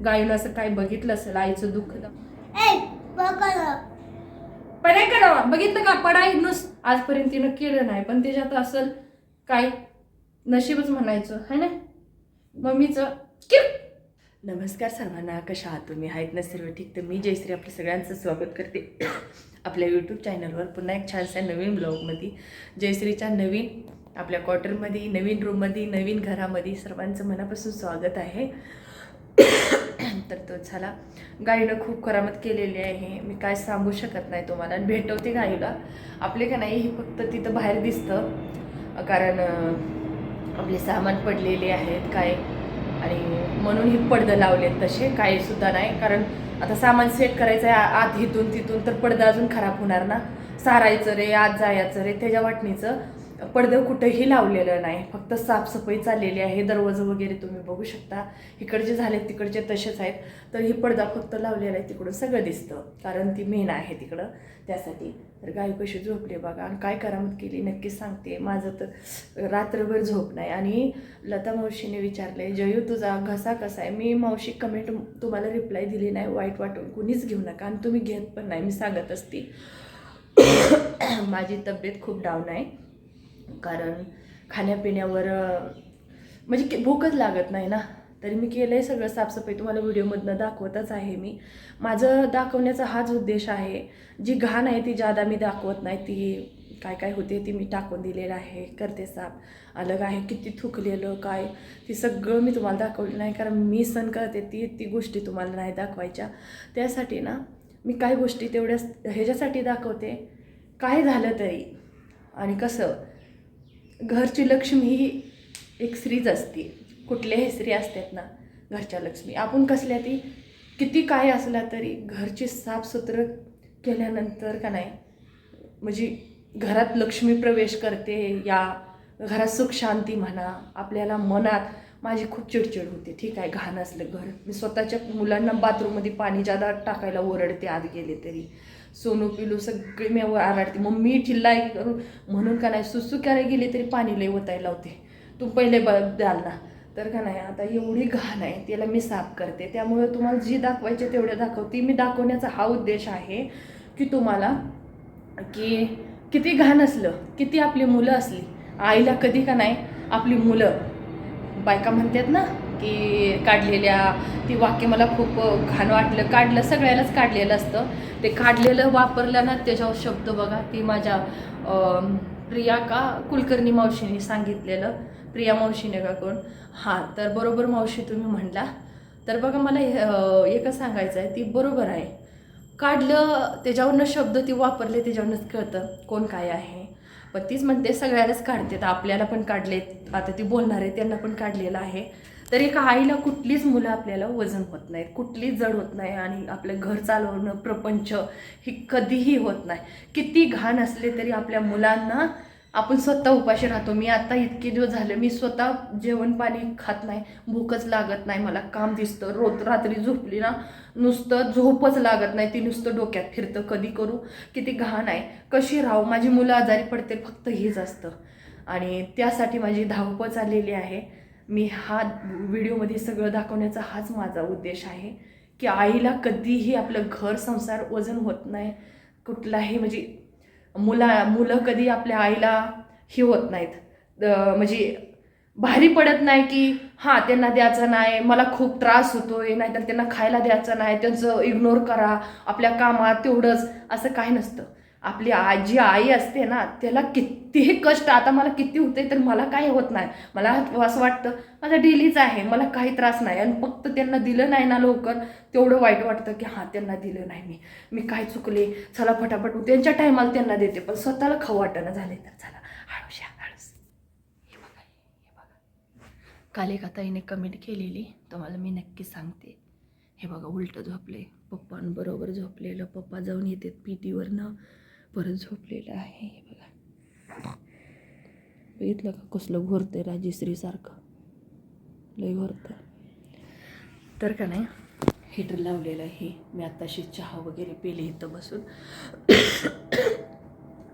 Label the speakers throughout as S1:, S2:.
S1: गायीनं असं काय बघितलं असेल आईचं दुःख पण नाही करावा बघितलं का? पडाई नुस आजपर्यंत तिनं केलं नाही पण त्याच्यात असल काय नशीबच म्हणायचं है ना? मम्मीचं किप नमस्कार सर्वांना कशा आहात तुम्ही? आहेत ना सर्व ठीक? तर मी जयश्री आपल्या सगळ्यांचं स्वागत करते. आपल्या यूट्यूब चॅनलवर पुन्हा एक छानशा नवीन ब्लॉगमध्ये जयश्रीच्या नवीन आपल्या क्वार्टरमध्ये नवीन रूममध्ये नवीन घरामध्ये सर्वांचं मनापासून स्वागत आहे. तो झाला. गाईनं खूप करामत केलेली आहे. मी काय सांगू शकत नाही तुम्हाला. आणि भेटवते गाईला. आपले का नाही हे फक्त तिथं बाहेर दिसतं. कारण आपले सामान पडलेले आहेत काय. आणि म्हणून हे पडदं लावलेत तसे. काही सुद्धा नाही. कारण आता सामान सेट करायचं आहे. आत इथून तिथून तर पडदा अजून खराब होणार ना. सारायचं रे आत जायचं रे त्याच्या वाटणीचं. पडदं कुठंही लावलेलं नाही. फक्त साफसफाई चाललेली आहे. दरवाजे वगैरे तुम्ही बघू शकता. इकडचे झाले तिकडचे तसेच आहेत. तर ही पडदा फक्त लावलेला आहे. तिकडून सगळं दिसतं. कारण ती मेन आहे तिकडं. त्यासाठी तर गाय कशी झोपली बघा. आणि काय करामत केली नक्कीच सांगते. माझं तर रात्रभर झोप नाही. आणि लता मावशीने विचारले जयू तुझा घसा कसा आहे? मी मावशी कमेंट तुम्हाला रिप्लाय दिली नाही. वाईट वाटून कुणीच घेऊ नका. आणि तुम्ही घेत पण नाही. मी सांगत असते. माझी तब्येत खूप डाऊन आहे. कारण खाण्यापिण्यावर म्हणजे की- भूकच लागत नाही ना? तरी मी केलं आहे सगळं साफसफाई. तुम्हाला व्हिडिओमधनं दाखवतच आहे मी. माझं दाखवण्याचा हाच उद्देश आहे. जी घाण आहे ती ज्यादा मी दाखवत नाही. ती काय काय होते ती मी टाकून दिलेलं आहे. करते साफ. अलग आहे किती थुकलेलं काय? ती सगळं मी तुम्हाला दाखवलं नाही. कारण मी सण करते ती ती गोष्टी तुम्हाला नाही दाखवायच्या. त्यासाठी ना मी काही गोष्टी तेवढ्याच ह्याच्यासाठी दाखवते. काय झालं तरी? आणि कसं? घरची लक्ष्मी ही एक स्त्रीच असते. कुठल्याही स्त्री असतात ना घरच्या लक्ष्मी. आपण कसल्या ती किती काय असला तरी घरची साफसुथरं केल्यानंतर का नाही म्हणजे घरात लक्ष्मी प्रवेश करते या घरात सुख शांती म्हणा आपल्याला मनात माझी खूप चिडचिड होते. ठीक आहे घाण असलं घर. मी स्वतःच्या मुलांना बाथरूममध्ये पाणी जादा टाकायला ओरडते आत गेले तरी. सोनू पिलू सगळे मी आराडते. मग मी चिल्लाय करू. म्हणून का नाही सुसू करायला गेली तरी पाणी लई ओतायला लावते. तू पहिले ब द्याल ना. तर का नाही आता एवढी घाण आहे त्याला मी साफ करते. त्यामुळे तुम्हाला जी दाखवायचे तेवढे दाखवते मी दाखवण्याचा हा उद्देश आहे की तुम्हाला की किती घाण असलं किती आपली मुलं असली आईला कधी का नाही आपली मुलं बायका म्हणतात ना ती काढलेल्या ती वाक्य मला खूप घाण वाटलं. काढलं सगळ्यालाच काढलेलं असतं. ते काढलेलं वापरलं ना त्याच्यावर शब्द बघा ती माझ्या प्रिया का कुलकर्णी मावशीने सांगितलेलं. प्रिया मावशीने का कोण? हां तर बरोबर मावशी तुम्ही म्हणला. तर बघा मला हे, एकच सांगायचं आहे ती बरोबर आहे. काढलं त्याच्यावरनं शब्द ती वापरले त्याच्यावरनंच कळतं कोण काय आहे. पण तीच म्हणते सगळ्यालाच काढते. तर आपल्याला पण काढलेत. आता ती बोलणार आहे त्यांना पण काढलेलं आहे. तर एका आईला कुठलीच मुलं आपल्याला वजन होत नाहीत कुठलीच जड होत नाही आणि आपलं घर चालवणं प्रपंच ही कधीही होत नाही. किती घाण असले तरी आपल्या मुलांना आपण स्वतः उपाशी राहतो. मी आता इतके दिवस झाले मी स्वतः जेवण पाणी खात नाही भूकच लागत नाही. मला काम दिसतं रोज रात्री झोपली ना नुसतं झोपच लागत नाही. ती नुसतं डोक्यात फिरतं कधी करू? किती घाण आहे. कशी राहू? माझी मुलं आजारी पडते फक्त हेच असतं. आणि त्यासाठी माझी धावपळ चाललेली आहे. मी हा व्हिडिओमध्ये सगळं दाखवण्याचा हाच माझा उद्देश आहे की आईला कधीही आपलं घर संसार वजन होत नाही कुठलाही म्हणजे मुला मुलं कधी आपल्या आईला हे होत नाहीत. म्हणजे भारी पडत नाही की हां त्यांना द्यायचं नाही मला खूप त्रास होतोय नाहीतर त्यांना खायला द्यायचं नाही त्यांचं इग्नोर करा आपल्या कामात तेवढंच असं काही नसतं. आपली आजी आई असते ना त्याला कितीही कष्ट आता मला किती होते तर मला काही होत नाही. मला असं वाटतं माझा डेलीच आहे मला काही त्रास नाही. आणि फक्त त्यांना दिलं नाही ना लवकर तेवढं वाईट वाटतं की हां त्यांना दिलं नाही मी. मी काय चुकले? चला फटाफट. त्यांच्या टायमाला त्यांना देते पण स्वतःला खाऊ वाटणं झाले तर चला. हळूशा हळूस हे बघा हे बघा. काल एका ताईने कमेंट केलेली तुम्हाला मी नक्की सांगते. हे बघा उलटं झोपले पप्पांबरोबर झोपलेलं पप्पा जाऊन येतात पी टीवरनं परत झोपलेलं आहे हे बघा. बघितलं का कसलं घोरतंय राजेश्रीसारखं लय घोरतं तर का नाही हिटर लावलेलं आहे. मी आत्ताशी चहा वगैरे पेले इथं बसून.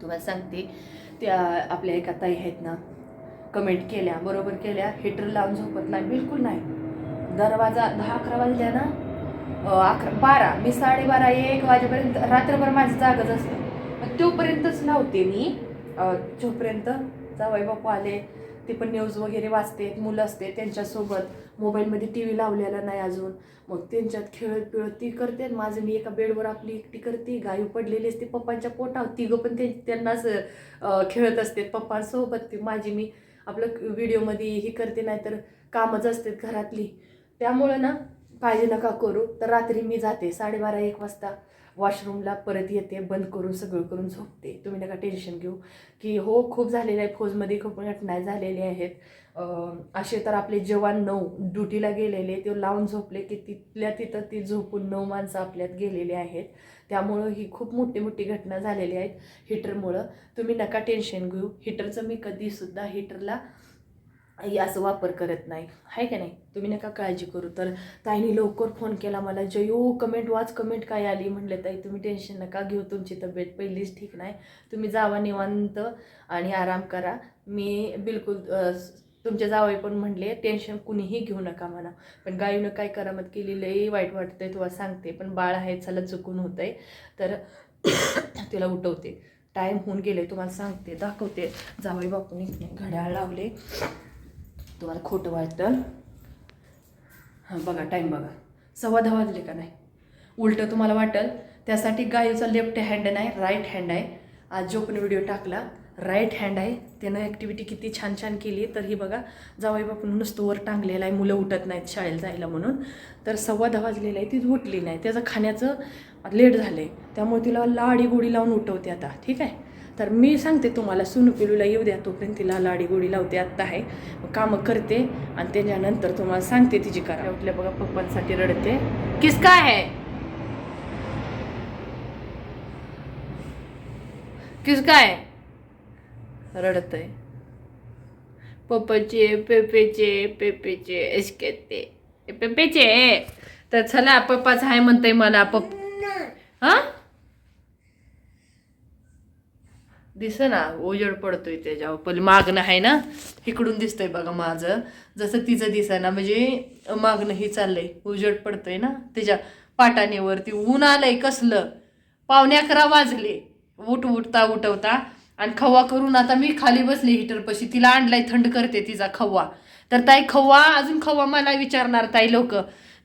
S1: तुम्हाला सांगते त्या आपल्या एका ताई आहेत ना कमेंट केल्या बरोबर केल्या. हिटर लावून झोपत नाही बिलकुल नाही. दरवाजा दहा अकरा वाजल्या ना अकरा बारा मी साडेबारा एक वाजेपर्यंत रात्रभर माझं जागच असतं. मग तोपर्यंतच लावते मी. जोपर्यंत जावई बापू आले ते पण न्यूज वगैरे वाचते मुलं असते त्यांच्यासोबत. मोबाईलमध्ये टी व्ही लावलेला नाही अजून. मग त्यांच्यात खेळत पिळत ती करते आणि माझं मी एका बेडवर आपली एकटी करते. गायू पडलेली असते पप्पांच्या पोटावर. तिघं पण ते त्यांनाच खेळत असते. पप्पांसोबत ती माझी मी आपलं व्हिडिओमध्ये हे करते नाही तर कामच असतात घरातली. त्यामुळं ना काळजी नका करू. तर रात्री मी जाते साडेबारा एक वाजता. वॉशरूमला परत येते बंद करून सगळं करून झोपते. तुम्ही नका टेन्शन घेऊ. की हो खूप झालेलं आहे फौजमध्ये खूप घटना झालेल्या आहेत. असे तर आपले जवान नऊ ड्युटीला गेलेले ते लावून झोपले की तिथल्या तिथं ती झोपून नऊ माणसं आपल्यात गेलेली आहेत. त्यामुळं ही खूप मोठी मोठी घटना झालेली आहेत हिटरमुळं. तुम्ही नका टेन्शन घेऊ. हिटरचं मी कधीसुद्धा हिटरला असं वापर करत नाही. आहे का नाही? तुम्ही नका काळजी करू. तर ताईने लवकर फोन केला मला. जयो कमेंट वाच कमेंट काय आली? म्हटलं ताई तुम्ही टेन्शन नका घेऊ. तुमची तब्येत पहिलीच ठीक नाही. तुम्ही जावा निवांत आणि आराम करा. मी बिलकुल तुमच्या जावई पण म्हणले टेन्शन कुणीही घेऊ नका म्हणा. पण गायीनं काय करामत केली? लई वाईट वाटतंय तुला सांगते. पण बाळ आहे चला चुकून होतंय. तर तिला उठवते. टाईम होऊन गेले तुम्हाला सांगते. दाखवते. जावई बापूने घड्याळ लावले. तुम्हाला खोटं वाटतं? हां बघा टाईम बघा. सव्वा दहा वाजले का नाही? उलटं तुम्हाला वाटेल त्यासाठी गायीचा लेफ्ट हँड नाही राईट हँड आहे. आज जो पण व्हिडिओ टाकला राईट हँड आहे. त्यानं ॲक्टिव्हिटी किती छान छान केली तर ही बघा जावई बापून नुसतं वर टांगलेलं आहे मुलं उठत नाहीत शाळेला जायला म्हणून. तर सव्वा दहा वाजलेलं आहे ती उठली नाही. त्याचं खाण्याचं लेट झालं आहे त्यामुळे तिला लाडी गोडी लावून उठवते आता ठीक आहे? तर मी सांगते तुम्हाला सुनू पिलूला येऊ द्या तोपर्यंत तिला लाडी गोडी लावते आत्ता आहे. कामं करते आणि त्याच्यानंतर तुम्हाला सांगते तिची करा उठल्या बघा पप्पांसाठी रडते. किस काय आहे किस काय रडत आहे पप्पाचे पेपेचे पेपेचे एसकेते. पेपेचे? तर चला पप्पाच आहे म्हणतंय मला पप्पा हा? दिस ना उजेड पडतोय त्याच्यावर पण मागणं आहे ना इकडून दिसतंय बघा माझं. जसं तिचं दिसना म्हणजे मागणं ही चाललंय उजेड पडतोय ना त्याच्या पाटाणीवरती. ऊन आलंय कसलं? पावणे अकरा वाजले. उठ उठता उठवता. आणि खवा करून आता मी खाली बसले हिटरपाशी तिला आणलाय थंड करते तिचा खवा. तर ताई खवा अजून खवा मला विचारणार ताई लोक.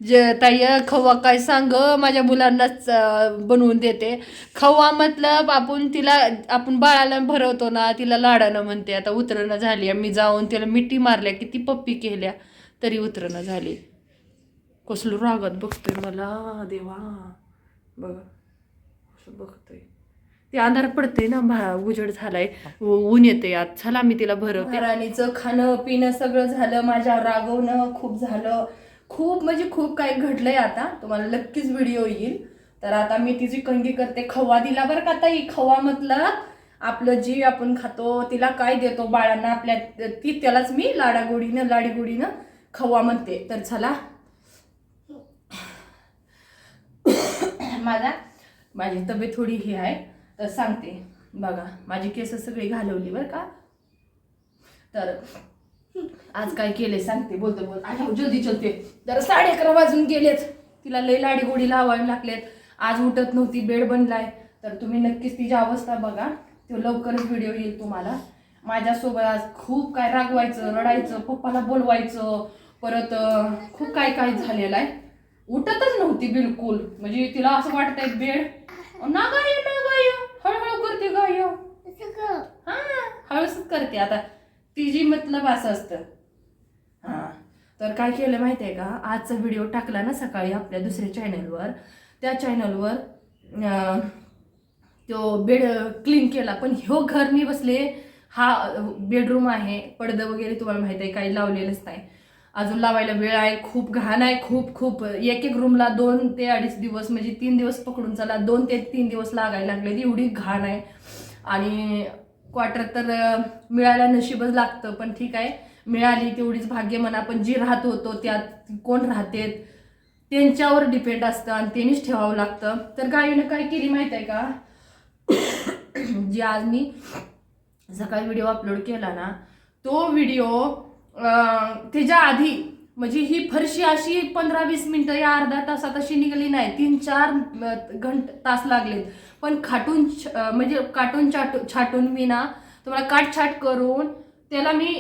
S1: जे ताई खवा काय सांग माझ्या मुलांनाच बनवून देते. खवा मतलब आपण तिला आपण बाळाला भरवतो ना तिला लाडानं म्हणते. आता उतरणं झाली मी जाऊन तिला मिठी मारल्या किती पप्पी केल्या तरी उतरणं झाली. कसलं रागात बघतोय मला देवा. बघा असं बघतोय. ते अंधार पडते ना भा उजेड झालाय ऊन येते आत. चला मी तिला भरवते. राणीचं खाणं पिणं सगळं झालं माझ्या रागवणं खूप झालं. खूप म्हणजे खूप काही घडलंय आता. तुम्हाला नक्कीच व्हिडिओ येईल. तर आता मी तिची कंगी करते. खवा दिला बरं का ताई? खवा म्हटलं आपलं जी आपण खातो तिला काय देतो बाळांना? आपल्या ती त्यालाच मी लाडागोडीनं लाडीगोडीनं खवा म्हणते. तर चला. माझा माझी तब्येत थोडी ही आहे. तर सांगते. बघा माझी केस सगळी घालवली बरं का? तर आज काय केले सांगते बोलतो बोल आणि हो, जल्दी चलते. जरा साडे अकरा वाजून गेलेत. तिला लई लाडी गोडी लावावी लागलेत. आज उठत नव्हती बेड बनलाय. तर तुम्ही नक्कीच तिची अवस्था बघा. तो लवकरच व्हिडिओ येईल तुम्हाला. माझ्यासोबत आज खूप काय रागवायचं रडायचं पप्पाला बोलवायचं. परत खूप काय काय झालेलं आहे. उठतच नव्हती बिलकुल. म्हणजे तिला असं वाटतंय बेड ना गाय ना गाय हळूहळू करते गाय हा हळूच करते. आता तिची मतलब असं असतं. हां. तर काय केलं माहिती आहे का? आजचा व्हिडिओ टाकला ना सकाळी आपल्या दुसऱ्या चॅनलवर त्या चॅनलवर तो बेड क्लीन केला. पण ह्यो घर मी बसले हा बेडरूम आहे पडदं वगैरे तुम्हाला माहीत आहे काही लावलेलंच नाही. अजून लावायला वेळ आहे खूप घाण आहे खूप खूप. एक एक रूमला दोन ते अडीच दिवस म्हणजे तीन दिवस पकडून चला दोन ते तीन दिवस लागायला लागले एवढी घाण आहे. आणि क्वार्टर तर अं, मिळायला नशीबच लागतं पण ठीक आहे. मिळाली तेवढीच भाग्य म्हणा पण जी राहत होतो त्यात कोण राहतेत त्यांच्यावर डिपेंड असतं आणि त्यांनीच ठेवावं लागतं. तर गायीनं काय केली माहिती आहे का? जी आज मी सकाळी व्हिडिओ अपलोड केला ना तो व्हिडिओ त्याच्या आधी म्हणजे ही फरशी अशी पंधरा वीस मिनिटं या अर्धा तासात अशी निघाली नाही. तीन चार घंट तास लागलेत. पण खाटून म्हणजे काटून छाटून छाटून मी ना तुम्हाला काटछाट करून त्याला मी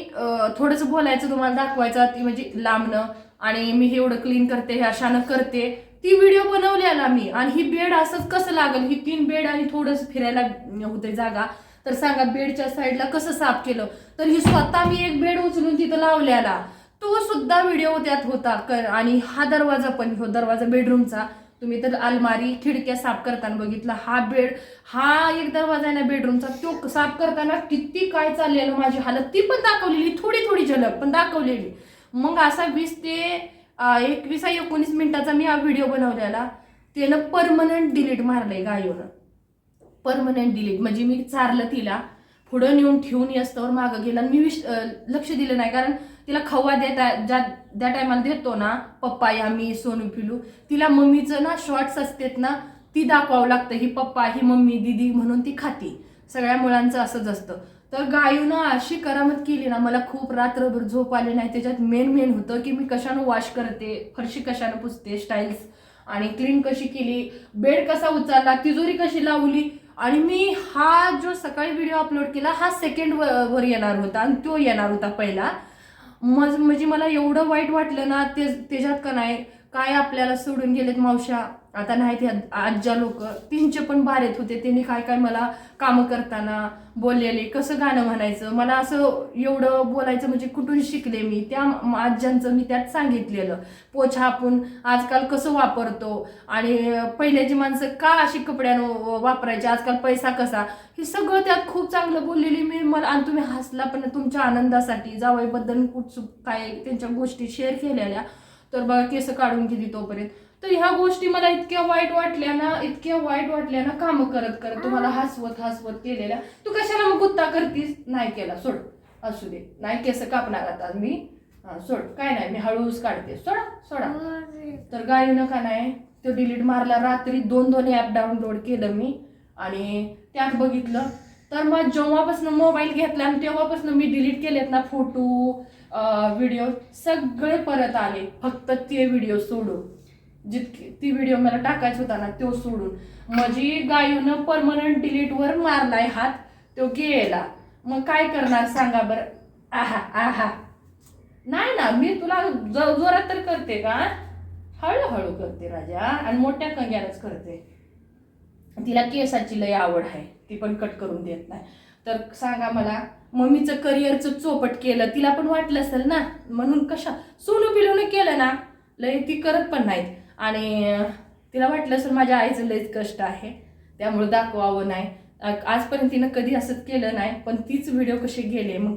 S1: थोडंसं बोलायचं तुम्हाला दाखवायचं ती म्हणजे लांबणं आणि मी हे एवढं क्लीन करते हे अशानं करते. ती व्हिडिओ बनवलेला मी आणि ही बेड असंच कसं लागल? ही तीन बेड आणि थोडंसं फिरायला होते जागा. तर सांगा बेडच्या साईडला कसं साफ केलं? तर ही स्वतः मी एक बेड उचलून तिथं लावलेला. तो सुद्धा व्हिडिओ त्यात होता. आणि हा दरवाजा पण हो दरवाजा बेडरूमचा तुम्ही तर अलमारी खिडक्या साफ करताना बघितला. हा बेड हा एक दरवाजा आहे ना बेडरूमचा तो साफ करताना किती काय चाललेलं माझी हालत ती पण दाखवलेली थोडी थोडी झलक पण दाखवलेली. मग असा वीस ते एकवीस एकोणीस मिनिटाचा मी हा व्हिडिओ बनवलेला. त्यानं परमनंट डिलीट मारलंय गायोनं परमनंट डिलीट म्हणजे मी चारलं तिला. पुढं नेऊन ठेवून येस्तवर मागं गेला. आणि मी विश लक्ष दिलं नाही. कारण तिला खवा देता ज्या त्या टायमाला देतो ना पप्पा या मी सोनू पिलू तिला मम्मीचं ना शॉर्ट्स असतेत ना ती दाखवावं लागतं. ही पप्पा ही मम्मी दिदी म्हणून ती खाती. सगळ्या मुलांचं असंच असतं. तर गायूनं अशी करामत केली ना मला खूप रात्रभर झोप आली नाही. त्याच्यात मेन मेन होतं की मी कशानं वॉश करते फरशी कशानं पुसते स्टाईल्स आणि क्लीन कशी केली बेड कसा उचलला तिजोरी कशी लावली आणि मी हा जो सकाळी व्हिडिओ अपलोड केला हा सेकंड वर येणार होता आणि तो येणार होता पहिला. मज म्हणजे मला एवढं वाईट वाटलं ना ते त्याच्यात का नाही काय आपल्याला सोडून गेलेत मावशा आता नाही ते आज्या लोक. तीनचे पण भारेत होते. त्यांनी काय काय मला कामं करताना बोललेले कसं गाणं म्हणायचं? मला असं एवढं बोलायचं म्हणजे कुठून शिकले मी? त्या म- आज्यांचं मी त्यात सांगितलेलं. पोछा आपण आजकाल कसं वापरतो? आणि पहिल्याची माणसं का अशी कपड्यानं वापरायची? आजकाल पैसा कसा? हे सगळं त्यात खूप चांगलं बोललेली मी. मला आणि तुम्ही हसला पण तुमच्या आनंदासाठी. जावईबद्दल उत्सुक काय? त्यांच्या गोष्टी शेअर केलेल्या. तर बघा केस काढून गेली तोपर्यंत. तर ह्या गोष्टी मला इतक्या वाईट वाटल्या ना इतक्या वाईट वाटल्या ना कामं करत करत तुम्हाला हसवत हसवत केलेल्या तू कशाला मग गुत्ता करतीस? नाही केला. सोड. असू दे. नाही केस कापणार आता मी. हा सोड. काय नाही. मी हळूच काढते. सोडा. सोडा. तर गायीनं का नाही. तो डिलीट मारला रात्री दोन दोन ॲप डाउनलोड केलं मी. आणि त्यात बघितलं. तर मग जेव्हापासून मोबाईल घेतला आणि तेव्हापासून मी डिलीट केलेत ना फोटो व्हिडिओ सगळे परत आले. फक्त ते व्हिडिओ सोडून. जितकी ती व्हिडिओ मला टाकायचा होता ना तो सोडून. माझी गायूनं परमनंट डिलीटवर मारलाय हात तो गेला. मग काय करणार सांगा बरं? आहा आहा. नाही ना मी तुला ज- जोरात तर करते का? हळूहळू करते राजा आणि मोठ्या कंग्यानच करते. तिला केसाची लय आवड आहे ती पण कट करून देत नाही. तर सांगा मला मम्मीचं करिअरचं चोपट केलं तिला पण वाटलं असेल ना? म्हणून कशा? सोनू पिलून केलं ना? लय ती करत पण नाहीत. आणि तिला वाटलं सर माझ्या आईचं लयच कष्ट आहे. त्यामुळे दाखवावं नाही. आजपर्यंत तिनं कधी असंच केलं नाही पण तीच व्हिडिओ कसे गेले मग?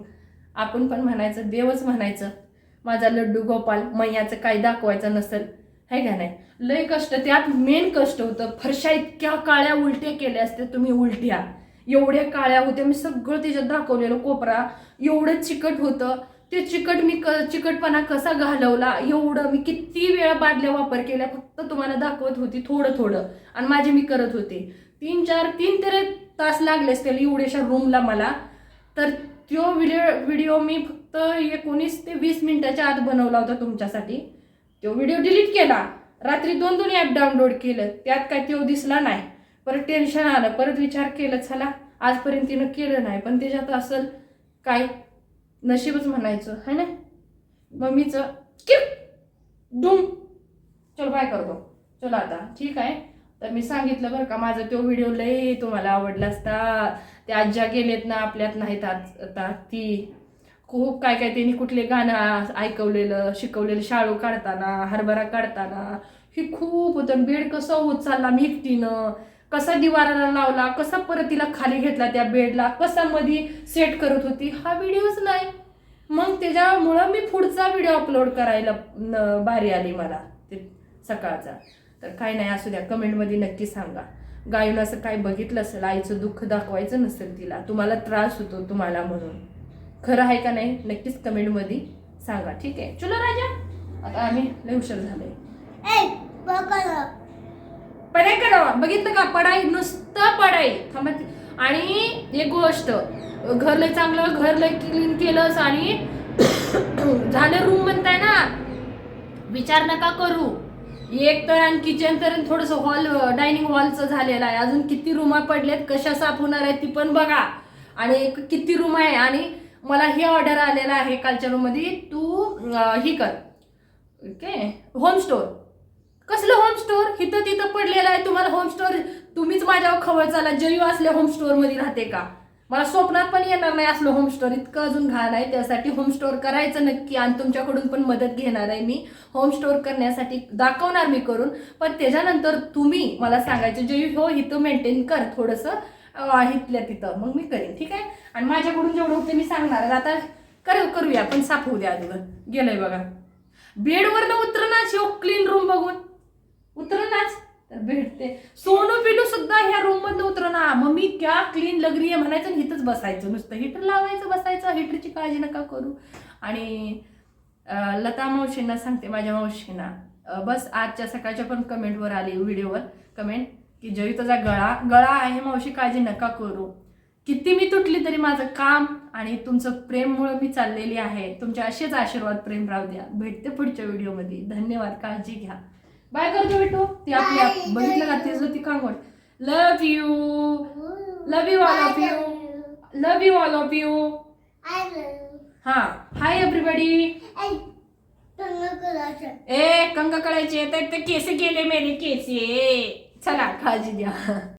S1: आपण पण म्हणायचं देवच म्हणायचं माझा लड्डू गोपाल मैयाचं काय दाखवायचं नसेल है का नाही? लय कष्ट त्यात मेन कष्ट होतं फरशा इतक्या काळ्या उलट्या केल्या असत्या तुम्ही उलट्या. एवढ्या काळ्या होत्या मी सगळं त्याच्यात दाखवलेलं कोपरा. एवढं चिकट होतं ते चिकट मी क चिकटपणा कसा घालवला एवढं मी किती वेळा बादल्या वापर केल्या फक्त तुम्हाला दाखवत होती थोडं थोडं. आणि माझे मी करत होते. तीन चार तीन तरी तास लागले असतील एवढ्याशा रूमला मला. तर तो व्हिडिओ व्हिडिओ मी फक्त एकोणीस ते वीस मिनिटाच्या आत बनवला होता तुमच्यासाठी. तो व्हिडिओ डिलीट केला. रात्री दोन दोन ॲप डाउनलोड केलं. त्यात काय तो दिसला नाही. परत टेन्शन आलं. परत विचार केलं चला आजपर्यंत तिनं केलं नाही. पण त्याच्यात असेल काय? नशीबच म्हणायचं है ना? मम्मीचं किप डुम. चलो काय करतो. चला आता ठीक आहे? तर मी सांगितलं बरं का माझा तो व्हिडिओ लय तुम्हाला आवडला असता. त्या आज्या गेलेत ना आपल्यात नाहीत आज- आता ती. खूप काय काय त्यांनी कुठले गाणं ऐकवलेलं शिकवलेलं शाळू काढताना हरभरा काढताना. हे खूप होतं बेड कसं होत चालला मी एकटीनं. कसा दिवाराला लावला कसा परत तिला खाली घेतला त्या बेडला कसा मध्ये सेट करत होती हा व्हिडिओच नाही. मग त्याच्यामुळं मी पुढचा व्हिडिओ अपलोड करायला न- भारी आली मला ते सकाळचा. तर काय नाही असू द्या कमेंटमध्ये नक्की सांगा. गायून असं काय बघितलं असेल आईचं दुःख दाखवायचं नसेल तिला तुम्हाला त्रास होतो तुम्हाला म्हणून. खरं आहे का नाही नक्कीच कमेंटमध्ये सांगा ठीक आहे? चुलो राजा आता आम्ही लय उशीर झाले
S2: पण बघा
S1: करावा. बघितलं का? पढाई नुसतं पढाई. थांबा. आणि एक गोष्ट घर लय चांगलं घर लय क्लीन केलंस आणि झालं रूम म्हणताय ना? विचार नका करू. एक तर आणि किचन तर थोडस हॉल डायनिंग हॉलचं झालेलं आहे. अजून किती रूमा पडलेत कशा साफ होणार आहेत ती पण बघा. आणि एक किती रूम आहे? आणि मला हे ऑर्डर आलेलं आहे कालच्या रूममध्ये तू ही कर. ओके होम स्टोर कसलं होम स्टोअर इथं तिथं पडलेलं आहे तुम्हाला होम स्टोअर तुम्हीच माझ्यावर खवळ चाला जयू असल्या होम स्टोअरमध्ये राहते का? मला स्वप्नात पण येणार नाही असलं होम स्टोअर इतकं अजून घाण आहे. त्यासाठी होम स्टोर करायचं नक्की आणि तुमच्याकडून पण मदत घेणार आहे मी. होम स्टोर करण्यासाठी दाखवणार मी करून. पण त्याच्यानंतर तुम्ही मला सांगायचं जयू हो इथं मेंटेन कर थोडंसं. अं, इथल्या तिथं. मग मी करेन ठीक आहे? आणि माझ्याकडून जेवढं होतं मी सांगणार आहे. आता कर करूया पण साफ होऊ द्या अगोदर. गेलंय बघा. बेडवरनं उतरणार शिव क्लीन रूम बघून. उतरनाच. तर भेटते. सोनू पिलू सुद्धा ह्या रूम मधनं उतरना. मम्मी क्या क्लीन लग रही आहे म्हणायचं हिथंच बसायचं. नुसतं हिटर लावायचं बसायचं. हिटरची काळजी नका करू. आणि लता मावशींना सांगते माझ्या मावशींना. बस आजच्या सकाळच्या पण कमेंटवर आली व्हिडिओवर. कमेंट की जरी तुझा गळा गळा आहे मावशी काळजी नका करू. किती मी तुटली तरी माझं काम आणि तुमचं प्रेममुळे मी चाललेली आहे. तुमचे असेच आशीर्वाद प्रेम राहू द्या. भेटते पुढच्या व्हिडिओमध्ये. धन्यवाद. काळजी घ्या. बाय करतो बेटो. ती आपली आप- बघितलं का? तिचं ती कांगोट love you love you all of you love you all of you हा. हाय एव्हरीबडी ए कंग कळायचे तर ते केस गेले मेरे केसे चला काळजी द्या